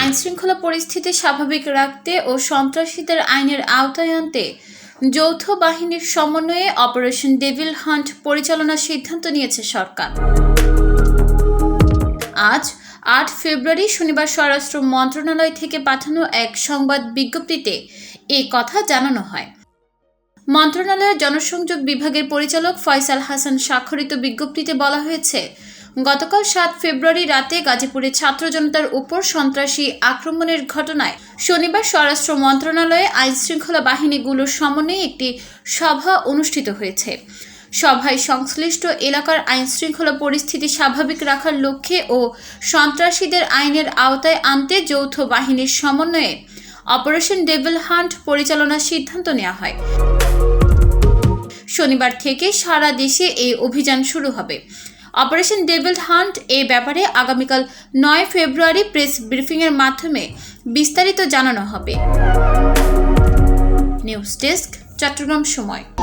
আইনশৃঙ্খলা পরিস্থিতি স্বাভাবিক রাখতে ও সন্ত্রাসীদের আইনের আওতায় আনতে যৌথ বাহিনীর সমন্বয়ে অপারেশন ডেভিল হান্ট পরিচালনার সিদ্ধান্ত নিয়েছে সরকার। আজ আট ফেব্রুয়ারি শনিবার স্বরাষ্ট্র মন্ত্রণালয় থেকে পাঠানো এক সংবাদ বিজ্ঞপ্তিতে এই কথা জানানো হয়। মন্ত্রণালয়ের জনসংযোগ বিভাগের পরিচালক ফয়সাল হাসান স্বাক্ষরিত বিজ্ঞপ্তিতে বলা হয়েছে গতকাল সাত ফেব্রুয়ারি রাতে গাজীপুরে ছাত্র জনতার উপর সন্ত্রাসী আক্রমণের ঘটনায় শনিবার স্বরাষ্ট্র মন্ত্রণালয়ে আইন শৃঙ্খলা বাহিনীগুলোর সমন্বয়ে একটি সভা অনুষ্ঠিত হয়েছে। সভায় সংশ্লিষ্ট এলাকার আইন শৃঙ্খলা পরিস্থিতি স্বাভাবিক রাখার লক্ষ্যে ও সন্ত্রাসীদের আইনের আওতায় আনতে যৌথ বাহিনীর সমন্বয়ে অপারেশন ডেভিল হান্ট পরিচালনার সিদ্ধান্ত নেওয়া হয়। শনিবার থেকে সারা দেশে এই অভিযান শুরু হবে। অপারেশন ডেভিল হান্ট এ ব্যাপারে আগামীকাল নয় ফেব্রুয়ারি প্রেস ব্রিফিংয়ের মাধ্যমে বিস্তারিত জানানো হবে। নিউজ ডেস্ক, চট্টগ্রাম সময়।